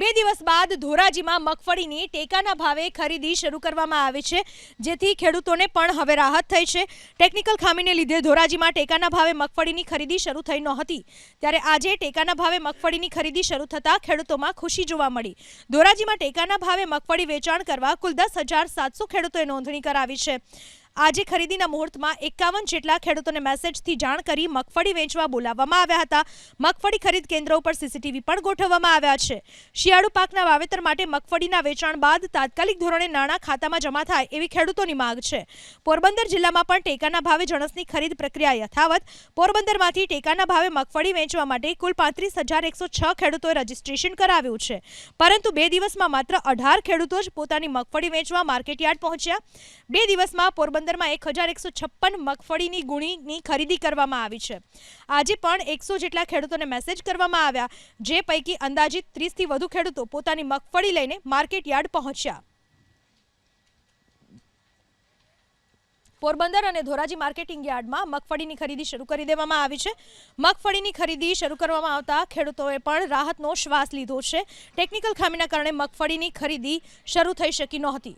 બે દિવસ બાદ ધોરાજીમાં મગફળીની ટેકાના ભાવે ખરીદી શરૂ કરવામાં આવી છે. જેથી ખેડૂતોને પણ હવે રાહત થઈ છે. ટેકનિકલ ખામીને લીધે ધોરાજીમાં ટેકાના ભાવે મગફળીની ખરીદી શરૂ થઈ નહોતી. ત્યારે આજે ટેકાના ભાવે મગફળીની ખરીદી શરૂ થતાં ખેડૂતોમાં ખુશી જોવા મળી. ધોરાજીમાં ટેકાના ભાવે મગફળી વેચાણ કરવા કુલ દસ ખેડૂતોએ નોંધણી કરાવી છે. આજે ખરીદીના મુહૂર્તમાં એકાવન જેટલા ખેડૂતોને મેસેજથી જાણ કરી મગફળી વેચવા બોલાવવામાં આવ્યા હતા. મગફળી ખરીદ કેન્દ્રો ઉપર સીસીટીવી પણ ગોઠવવામાં આવ્યા છે. શિયાળુ પાકના વાવેતર માટે મગફળીના વેચાણ બાદ તાત્કાલિક ધોરણે નાણાં ખાતામાં જમા થાય એવી ખેડૂતોની માંગ છે. પોરબંદર જિલ્લામાં પણ ટેકાના ભાવે જણસની ખરીદ પ્રક્રિયા યથાવત. પોરબંદરમાંથી ટેકાના ભાવે મગફળી વેચવા માટે કુલ પાંત્રીસ હજાર એકસો છ ખેડૂતોએ રજીસ્ટ્રેશન કરાવ્યું છે. પરંતુ બે દિવસમાં માત્ર અઢાર ખેડૂતો જ પોતાની મગફળી વેચવા માર્કેટયાર્ડ પહોંચ્યા. બે દિવસમાં પોરબંદરમાં એક હજાર એકસો છપ્પન મગફળીની ગુણીની ખરીદી કરવામાં આવી છે. આજે પણ એકસો જેટલા ખેડૂતોને મેસેજ કરવામાં આવ્યા, જે પૈકી અંદાજિત ત્રીસથી વધુ ખેડૂતો પોતાની મગફળી લઈને માર્કેટ યાર્ડ પહોંચ્યા. પોરબંદર અને ધોરાજી માર્કેટિંગ યાર્ડમાં મગફળીની ખરીદી શરૂ કરી દેવામાં આવી છે. મગફળીની ખરીદી શરૂ કરવામાં આવતા ખેડૂતોએ પણ રાહતનો શ્વાસ લીધો છે. ટેકનિકલ ખામીના કારણે મગફળીની ખરીદી શરૂ થઈ શકી નહોતી.